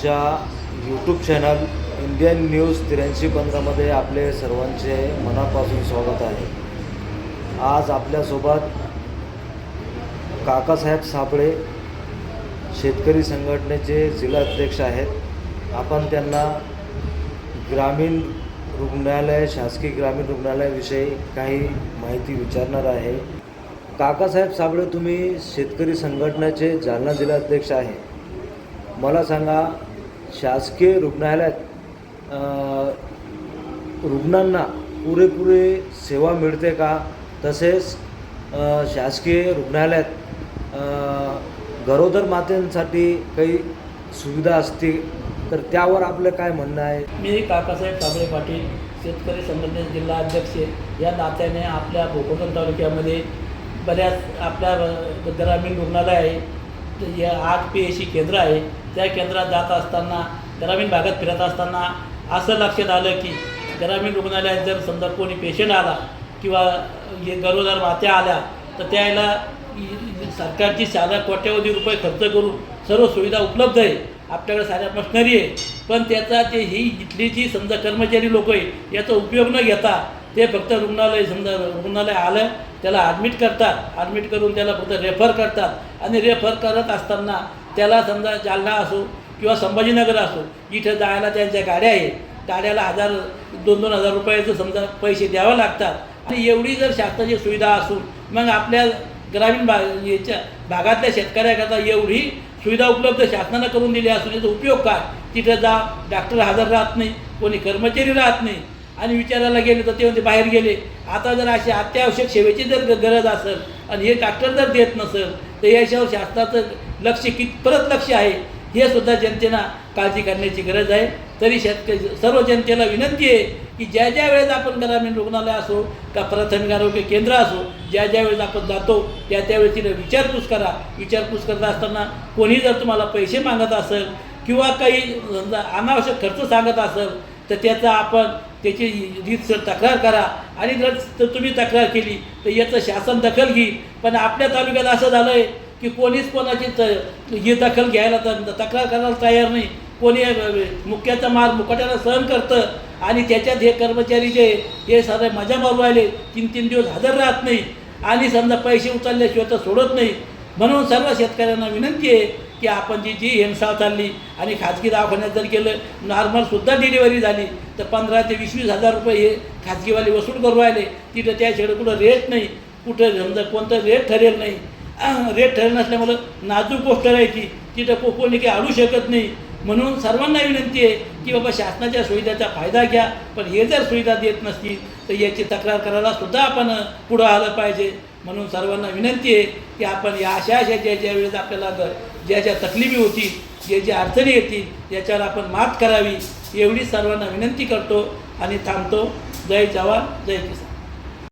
आमच्या YouTube channel Indian news त्र्याऐंशी पंधरामध्ये आपले सर्वांचे मनापासून स्वागत आहे. आज आपल्यासोबत काकासाहेब साबळे शेतकरी संघटनेचे जिल्हाध्यक्ष आहेत. आपण त्यांना ग्रामीण रुग्णालय शासकीय ग्रामीण रुग्णालयाविषयी काही माहिती विचारणार आहे. काकासाहेब साबळे तुम्ही शेतकरी संघटनेचे जालना जिल्हाध्यक्ष आहे. मला सांगा शासकीय रुग्णालयात रुग्णांना पुरेपुरे सेवा मिळते का? तसेच शासकीय रुग्णालयात गरोदर मातेंसाठी काही सुविधा असतील तर त्यावर आपलं काय म्हणणं आहे? मी काकासाहेब कांबळे पाटील शेतकरी संघटनेचे जिल्हा अध्यक्ष या नात्याने आपल्या भोकरदन तालुक्यामध्ये बऱ्याच आपल्या ग्रामीण रुग्णालय आहे. या आठ पी एस सी केंद्र आहे. त्या केंद्रात जात असताना ग्रामीण भागात फिरत असताना असं लक्षात आलं की ग्रामीण रुग्णालयात जर समजा कोणी पेशंट आला किंवा गरोदर मात्या आल्या तर त्याला सरकारची साधा कोट्यावधी रुपये खर्च करून सर्व सुविधा उपलब्ध आहे. आपल्याकडे साऱ्या मशनरी आहे. पण त्याचा ते ही इथली जी समजा कर्मचारी लोक आहे याचा उपयोग न घेता ते फक्त रुग्णालय समजा रुग्णालय आलं त्याला ॲडमिट करतात. ॲडमिट करून त्याला फक्त रेफर करतात. आणि रेफर करत असताना त्याला समजा जालना असो किंवा संभाजीनगर असो इथं जायला त्यांच्या गाड्या आहेत. गाड्याला हजार दोन दोन हजार रुपयाचं समजा पैसे द्यावे लागतात. आणि एवढी जर शासनाची सुविधा असून मग आपल्या ग्रामीण भाग याच्या भागातल्या शेतकऱ्याकरता एवढी सुविधा उपलब्ध शासनानं करून दिली असून याचा उपयोग काय? तिथं जा डॉक्टर हजर राहत नाही कोणी कर्मचारी राहत नाही. आणि विचारायला गेले तर ते म्हणजे बाहेर गेले. आता जर अशी अत्यावश्यक सेवेची जर गरज असेल आणि हे डॉक्टर जर देत नसेल तर याच्यावर शासनाचं लक्ष कितपरत लक्ष आहे. हे सुद्धा जनतेनं काळजी करण्याची गरज आहे. तरी शेतकरी सर्व जनतेला विनंती आहे की ज्या ज्या वेळेस आपण ग्रामीण रुग्णालय असो का प्राथमिक आरोग्य केंद्र असो ज्या ज्या वेळेस आपण जातो त्या त्यावेळेस तिला विचारपूस करा. विचारपूस करत असताना कोणी जर तुम्हाला पैसे मागत असेल किंवा काही अनावश्यक खर्च सांगत असेल तर त्याचा आपण त्याची रीतसर तक्रार करा. आणि जर तर तुम्ही तक्रार केली तर याचं शासन दखल घेईल पण आपल्या तालुक्यात असं झालं आहे की कोणीच कोणाची त ही दखल घ्यायला तर तक्रार करायला तयार नाही. कोणी मुख्याचा मुक्याचा मार मुकाट्याला सहन करतं आणि त्याच्यात हे कर्मचारी जे हे सारे मजा मारू राहिले. तीन तीन दिवस हजर राहत नाही. आणि समजा पैसे उचलल्याशिवाय तर सोडत नाही. म्हणून सर्व शेतकऱ्यांना विनंती आहे की आपण जी जी हिंसा चालली आणि खाजगी दवाखान्यात जर गेलं नॉर्मलसुद्धा डिलिव्हरी झाली तर पंधरा ते वीस वीस हजार रुपये हे खाजगीवाले वसूल करू राहिले. तिथं त्या कुठं रेट नाही. कुठं समजा कोणतं रेट ठरेल नाही. रेट ठरेल नसल्यामुळं नाजूक गोष्ट राहायची तिथं को कोणी काही आणू शकत नाही. म्हणून सर्वांना विनंती आहे की बाबा शासनाच्या सुविधाचा फायदा घ्या. पण हे जर सुविधा देत नसतील तर याची तक्रार करायला सुद्धा आपण पुढं आलं पाहिजे. म्हणून सर्वांना विनंती आहे की आपण या अशा अशा ज्या ज्या वेळेस आपल्याला ज्या ज्या तकलीफी होतील ज्या ज्या अडचणी येतील याच्यावर आपण मात करावी एवढी सर्वांना विनंती करतो आणि थांबतो. जय जवान जय किसान.